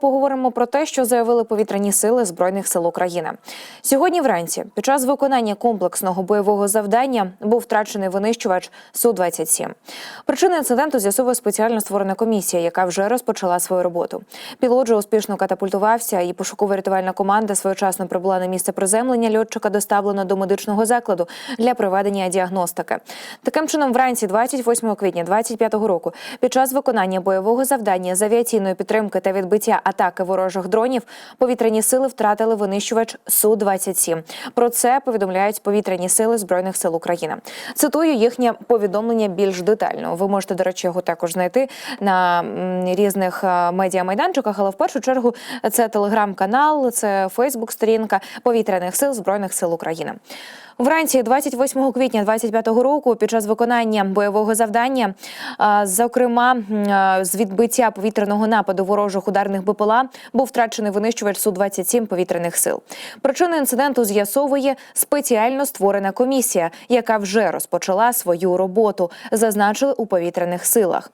Поговоримо про те, що заявили повітряні сили збройних сил України. Сьогодні вранці, під час виконання комплексного бойового завдання, був втрачений винищувач су 27 Причини інциденту з'ясовує спеціально створена комісія, яка вже розпочала свою роботу. Пілот же успішно катапультувався, і пошуково-рятувальна команда своєчасно прибула на місце приземлення. Льотчика доставлено до медичного закладу для проведення діагностики. Таким чином, вранці, 28 квітня 2025 року, під час виконання бойового завдання з авіаційної підтримки та відбиття атаки ворожих дронів повітряні сили втратили винищувач су 27 Про це повідомляють повітряні сили збройних сил України. Цитую їхнє повідомлення більш детально. Ви можете, до речі, його також знайти на різних е, медіамайданчиках, але в першу чергу це телеграм-канал, це Фейсбук-сторінка повітряних сил збройних сил України. Вранці 28 квітня 25 року, під час виконання бойового завдання, зокрема з відбиття повітряного нападу ворожих ударних БПЛА, був втрачений винищувач су 27 повітряних сил. Причини інциденту з'ясовує спеціально створена комісія, яка вже розпочала свою роботу, зазначили у повітряних силах.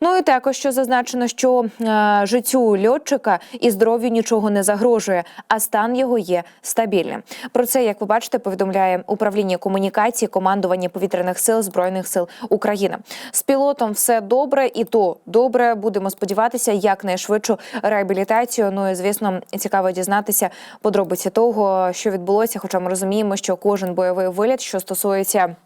Ну і також що зазначено, що е, життю льотчика і здоров'ю нічого не загрожує, а стан його є стабільним. Про це, як ви бачите, повідомляє управління комунікації командування повітряних сил збройних сил України. З пілотом все добре, і то добре. Будемо сподіватися, якнайшвидшу реабілітацію. Ну і звісно, цікаво дізнатися подробиці того, що відбулося. Хоча ми розуміємо, що кожен бойовий виліт, що стосується.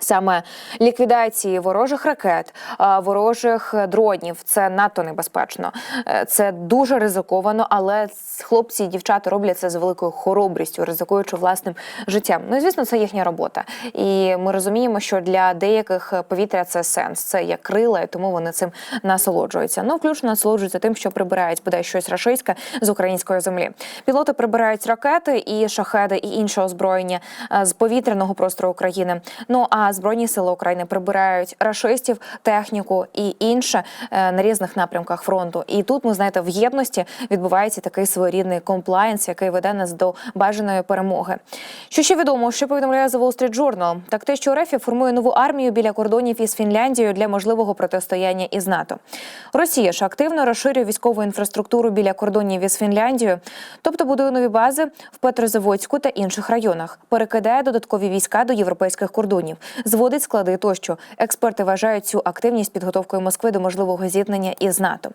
Саме ліквідації ворожих ракет, ворожих дронів це надто небезпечно. Е, Це дуже ризиковано, але хлопці і дівчата роблять це з великою хоробрістю, ризикуючи власним життям. Ну звісно, це їхня робота. І ми розуміємо, що для деяких повітря це сенс, це як крила, і тому вони цим насолоджуються. Ну, включно насолоджуються тим, що прибирають бодай щось рашистське з української землі. Пілоти прибирають ракети і шахеди, і інше озброєння е, з повітряного простору України. Ну а збройні сили України прибирають рашистів, техніку і інше е, на різних напрямках фронту. І тут ми знаєте, в єдності відбувається такий своєрідний комплаєнс, який веде нас до бажаної перемоги. Що ще відомо, що повідомляє The Wall Street Journal? Так те, що РФ формує нову армію біля кордонів із Фінляндією для можливого протистояння із НАТО. Росія ж активно розширює військову інфраструктуру біля кордонів із Фінляндією, тобто будує нові бази в Петрозаводську та інших районах, перекидає додаткові війська до європейських кордонів, зводить склади тощо. Експерти вважають цю активність підготовкою Москви до можливого зіткнення із НАТО.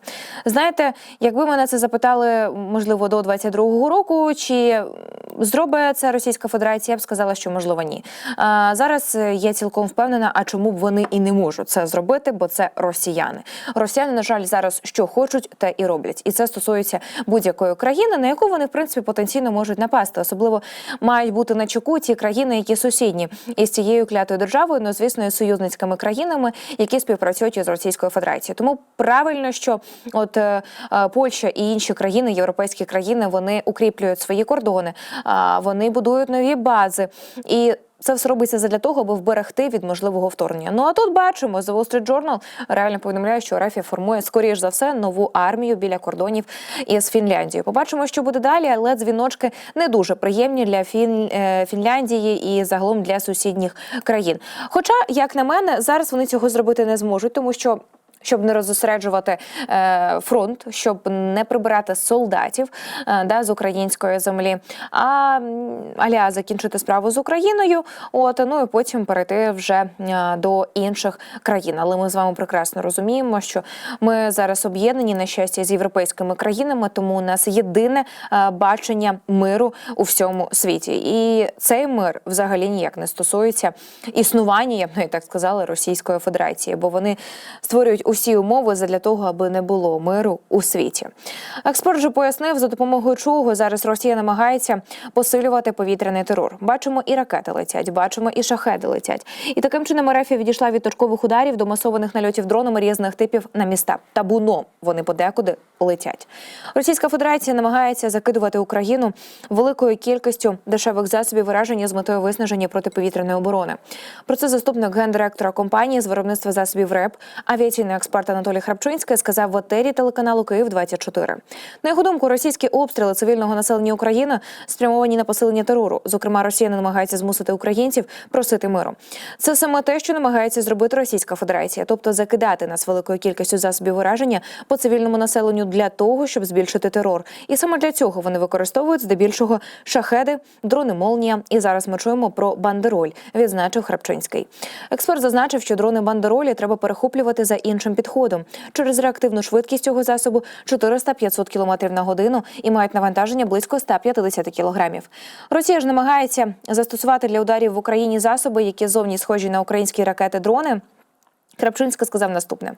Знаєте, якби мене це запитали, можливо, до 22-го року, чи зробить це Російська Федерація, я б сказала, що можливо ні. А зараз я цілком впевнена, а чому б вони і не можуть це зробити, бо це росіяни. Росіяни, на жаль, зараз що хочуть, те і роблять. І це стосується будь-якої країни, на яку вони в принципі потенційно можуть напасти. Особливо мають бути на чеку ті країни, які сусідні із цією клятою державою, ну звісно, і союзницькими країнами, які співпрацюють із Російською Федерацією. Тому правильно, що от е, е, Польща і інші країни, європейські країни, вони укріплюють свої кордони, а вони будують нові бази і. Це все робиться задля того, аби вберегти від можливого вторгнення. Ну а тут бачимо, The Wall Street Journal реально повідомляє, що Рафія формує скоріш за все нову армію біля кордонів із Фінляндією. Побачимо, що буде далі, але дзвіночки не дуже приємні для Фін... е, Фінляндії і загалом для сусідніх країн. Хоча, як на мене, зараз вони цього зробити не зможуть, тому що. Щоб не розосереджувати е, фронт, щоб не прибирати солдатів е, да, з української землі, а аля закінчити справу з Україною, от ну і потім перейти вже е, до інших країн. Але ми з вами прекрасно розуміємо, що ми зараз об'єднані на щастя з європейськими країнами, тому у нас єдине бачення миру у всьому світі. І цей мир взагалі ніяк не стосується існування, я б навіть так сказала, Російської Федерації, бо вони створюють усі умови для того, аби не було миру у світі. Експерт же пояснив, за допомогою чого зараз Росія намагається посилювати повітряний терор. Бачимо, і ракети летять, бачимо, і шахеди летять. І таким чином РФ відійшла від точкових ударів до масованих нальотів дронами різних типів на міста. Табуном вони подекуди летять. Російська Федерація намагається закидувати Україну великою кількістю дешевих засобів вираження з метою виснаження протиповітряної оборони. Про це заступник гендиректора компанії з виробництва засобів РЕП, авіаційний експерт Анатолій Храпчинський сказав в етері телеканалу Київ 24 На його думку, російські обстріли цивільного населення України спрямовані на посилення терору. Зокрема, Росія не намагається змусити українців просити миру. Це саме те, що намагається зробити Російська Федерація, тобто закидати нас великою кількістю засобів ураження по цивільному населенню для того, щоб збільшити терор. І саме для цього вони використовують здебільшого шахеди, дрони молнія. І зараз ми чуємо про бандероль, відзначив Храпчинський. Експерт зазначив, що дрони бандеролі треба перехоплювати за іншим підходом через реактивну швидкість цього засобу 400-500 км на годину і мають навантаження близько 150 кілограмів. Росія ж намагається застосувати для ударів в Україні засоби, які зовні схожі на українські ракети-дрони. Крапчинська сказав наступне: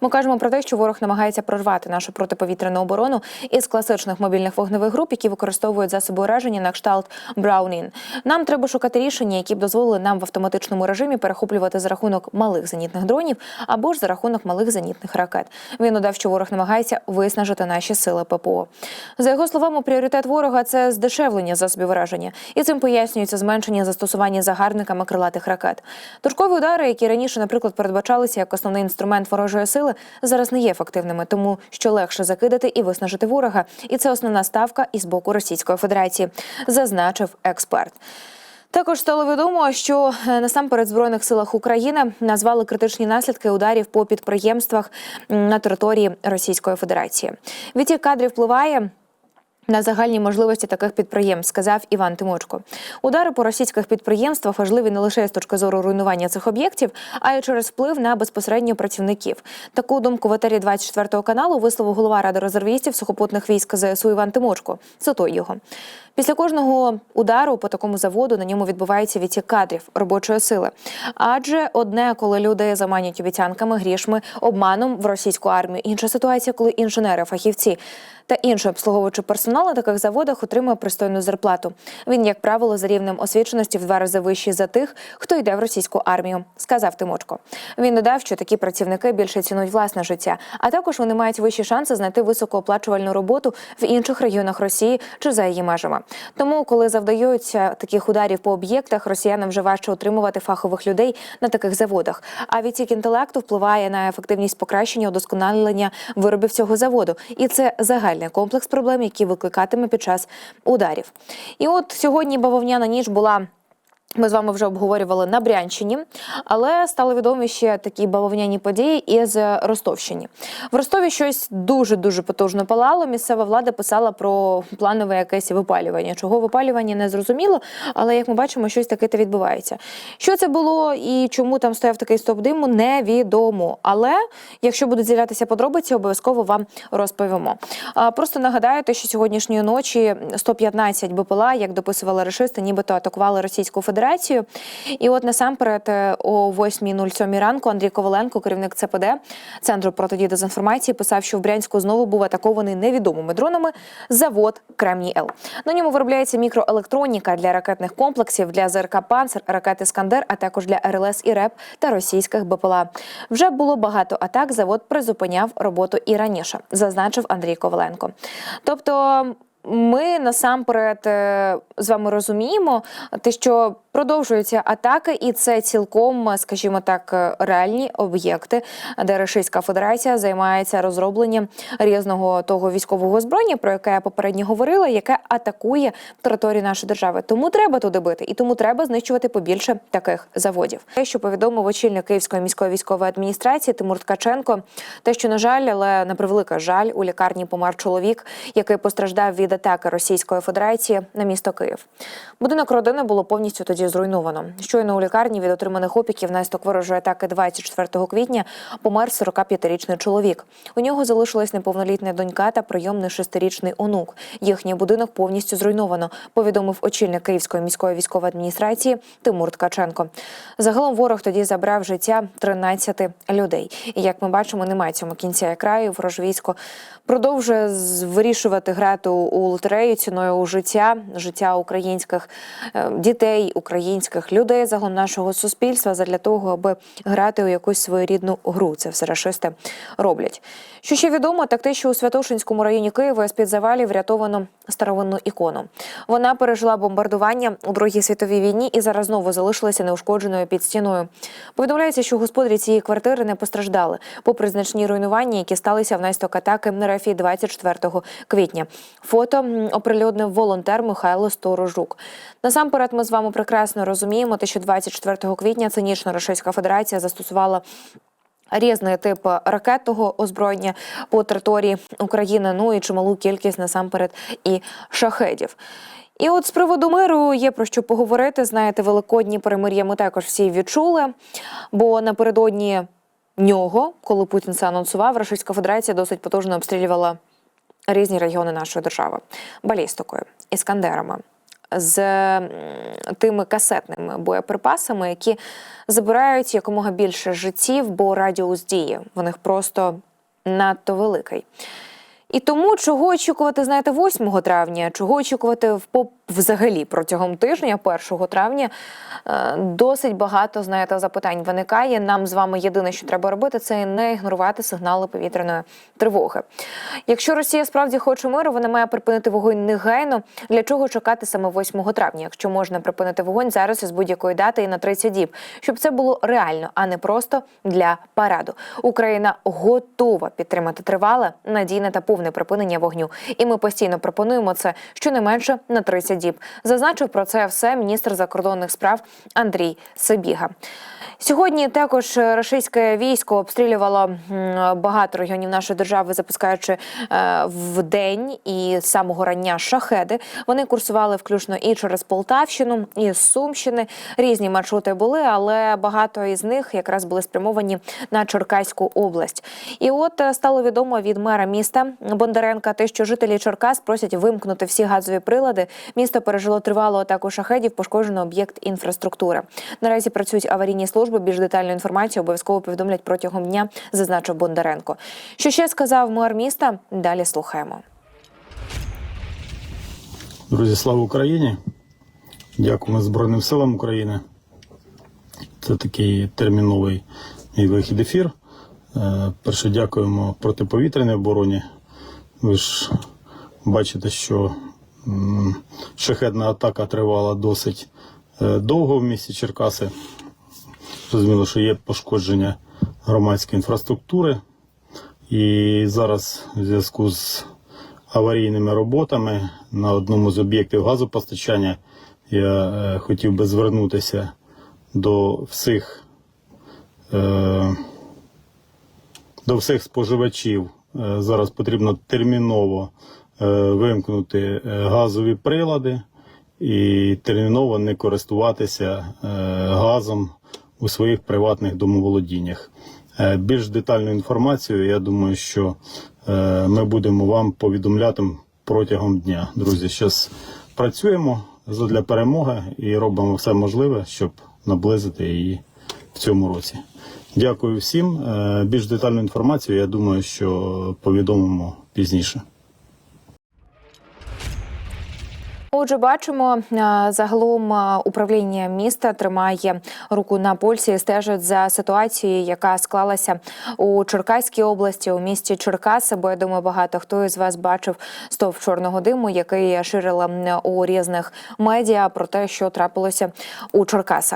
ми кажемо про те, що ворог намагається прорвати нашу протиповітряну оборону із класичних мобільних вогневих груп, які використовують засоби ураження на кшталт Браунін. Нам треба шукати рішення, які б дозволили нам в автоматичному режимі перехоплювати за рахунок малих зенітних дронів або ж за рахунок малих зенітних ракет. Він додав, що ворог намагається виснажити наші сили ППО. За його словами, пріоритет ворога це здешевлення засобів ураження, і цим пояснюється зменшення застосування загарбниками крилатих ракет. Точкові удари, які раніше, наприклад, передбачали як основний інструмент ворожої сили, зараз не є ефективними, тому що легше закидати і виснажити ворога. І це основна ставка із боку Російської Федерації, зазначив експерт. Також стало відомо, що е, насамперед збройних силах України назвали критичні наслідки ударів по підприємствах на території Російської Федерації. Відтік кадрів впливає. На загальні можливості таких підприємств сказав Іван Тимочко. Удари по російських підприємствах важливі не лише з точки зору руйнування цих об'єктів, а й через вплив на безпосередньо працівників. Таку думку в етері 24 каналу висловив голова ради резервістів сухопутних військ ЗСУ Іван Тимочко. Цитую його. Після кожного удару по такому заводу на ньому відбувається відтік кадрів робочої сили. Адже одне, коли люди заманять обіцянками, грішми, обманом в російську армію. Інша ситуація, коли інженери, фахівці та інший обслуговуючий персонал на таких заводах отримує пристойну зарплату. Він, як правило, за рівнем освіченості в два рази вищий за тих, хто йде в російську армію, сказав Тимочко. Він додав, що такі працівники більше цінують власне життя, а також вони мають вищі шанси знайти високооплачувальну роботу в інших регіонах Росії чи за її межами. Тому, коли завдаються таких ударів по об'єктах, росіянам вже важче отримувати фахових людей на таких заводах. А відтік інтелекту впливає на ефективність покращення удосконалення виробів цього заводу, і це загальний комплекс проблем, які викликатиме під час ударів. І от сьогодні бавовняна ніч була. Ми з вами вже обговорювали на Брянщині, але стали відомі ще такі бавовняні події із Ростовщині. В Ростові щось дуже дуже потужно палало. Місцева влада писала про планове якесь випалювання. Чого випалювання не зрозуміло, але як ми бачимо, щось таке то відбувається. Що це було і чому там стояв такий стоп диму, невідомо. Але якщо будуть з'являтися подробиці, обов'язково вам розповімо. Просто нагадаю, те, що сьогоднішньої ночі 115 БПЛА, як дописували решисти, нібито атакували Російську Федерацію. Федерацію. І от насамперед е, о 8.07 ранку Андрій Коваленко, керівник ЦПД центру протидії дезінформації, писав, що в Брянську знову був атакований невідомими дронами завод Кремній Л. На ньому виробляється мікроелектроніка для ракетних комплексів для ЗРК «Панцер», ракети Скандер, а також для РЛС і РЕП та російських БПЛА. Вже було багато атак. Завод призупиняв роботу і раніше, зазначив Андрій Коваленко. Тобто. Ми насамперед е, з вами розуміємо, те, що продовжуються атаки, і це цілком, скажімо так, реальні об'єкти, де Російська Федерація займається розробленням різного того військового озброєння, про яке я попередньо говорила, яке атакує територію нашої держави. Тому треба туди бити, і тому треба знищувати побільше таких заводів. Те, що повідомив очільник Київської міської військової адміністрації Тимур Ткаченко, те, що на жаль, але на превелика жаль, у лікарні помер чоловік, який постраждав від атаки Російської Федерації на місто Київ. Будинок родини було повністю тоді зруйновано. Щойно у лікарні від отриманих опіків наслідок ворожої атаки 24 квітня помер 45-річний чоловік. У нього залишилась неповнолітня донька та прийомний шестирічний онук. Їхній будинок повністю зруйновано. Повідомив очільник Київської міської військової адміністрації Тимур Ткаченко. Загалом ворог тоді забрав життя 13 людей. І як ми бачимо, немає цьому кінця і краю. Ворожвійсько продовжує вирішувати грати у у лотерею ціною у життя, життя українських е, дітей, українських людей загалом нашого суспільства задля того, аби грати у якусь своєрідну гру. Це все рашисти роблять. Що ще відомо, так те, що у Святошинському районі Києва з під завалів врятовано старовинну ікону. Вона пережила бомбардування у Другій світовій війні і зараз знову залишилася неушкодженою під стіною. Повідомляється, що господарі цієї квартири не постраждали, попри значні руйнування, які сталися внаслідок атаки РФ 24 квітня. Фото м, оприлюднив волонтер Михайло Сторожук. Насамперед, ми з вами прекрасно розуміємо, те, що 24 квітня цинічно Російська Федерація застосувала різний тип ракетного озброєння по території України. Ну і чималу кількість насамперед і шахедів. І от з приводу миру є про що поговорити. Знаєте, великодні перемир'я ми також всі відчули, бо напередодні нього, коли Путін це анонсував, Російська Федерація досить потужно обстрілювала різні регіони нашої держави балістикою, іскандерами, з тими касетними боєприпасами, які забирають якомога більше життів, бо радіус дії в них просто надто великий. І тому чого очікувати, знаєте, 8 травня, чого очікувати в взагалі протягом тижня, 1 травня, е, досить багато знаєте запитань виникає. Нам з вами єдине, що треба робити, це не ігнорувати сигнали повітряної тривоги. Якщо Росія справді хоче миру, вона має припинити вогонь негайно. Для чого чекати саме 8 травня, якщо можна припинити вогонь зараз із будь-якої дати і на 30 діб, щоб це було реально, а не просто для параду. Україна готова підтримати тривале, надійне та повне припинення вогню. І ми постійно пропонуємо це щонайменше на 30 діб. Зазначив про це все міністр закордонних справ Андрій Сибіга. Сьогодні також російське військо обстрілювало багато регіонів нашої держави, запускаючи е, в день і з самого рання шахеди. Вони курсували включно і через Полтавщину, і з Сумщини. Різні маршрути були, але багато із них якраз були спрямовані на Черкаську область. І от е, стало відомо від мера міста Бондаренка, те, що жителі Черкас просять вимкнути всі газові прилади. Місто пережило тривалу атаку шахедів, пошкоджено об'єкт інфраструктури. Наразі працюють аварійні служби. Більш детальну інформацію обов'язково повідомлять протягом дня, зазначив Бондаренко. Що ще сказав мер міста? Далі слухаємо. Друзі, слава Україні! Дякуємо Збройним силам України. Це такий терміновий мій вихід ефір. Е, Перше дякуємо протиповітряній обороні. Ви ж бачите, що шахедна атака тривала досить е, довго в місті Черкаси. Зрозуміло, що є пошкодження громадської інфраструктури. І зараз в зв'язку з аварійними роботами на одному з об'єктів газопостачання я е, хотів би звернутися до всіх, е, до всіх споживачів. Зараз потрібно терміново вимкнути е, газові прилади і терміново не користуватися е, газом у своїх приватних домоволодіннях. Е, Більш детальну інформацію, я думаю, що е, ми будемо вам повідомляти протягом дня. Друзі, зараз працюємо для перемоги і робимо все можливе, щоб наблизити її в цьому році. Дякую всім. Е, Більш детальну інформацію, я думаю, що повідомимо пізніше. Отже, бачимо е, загалом е, управління міста тримає руку на пульсі, і стежить за ситуацією, яка склалася у Черкаській області, у місті Черкаси. Бо я думаю, багато хто із вас бачив стовп чорного диму, який ширила у різних медіа про те, що трапилося у Черкасах.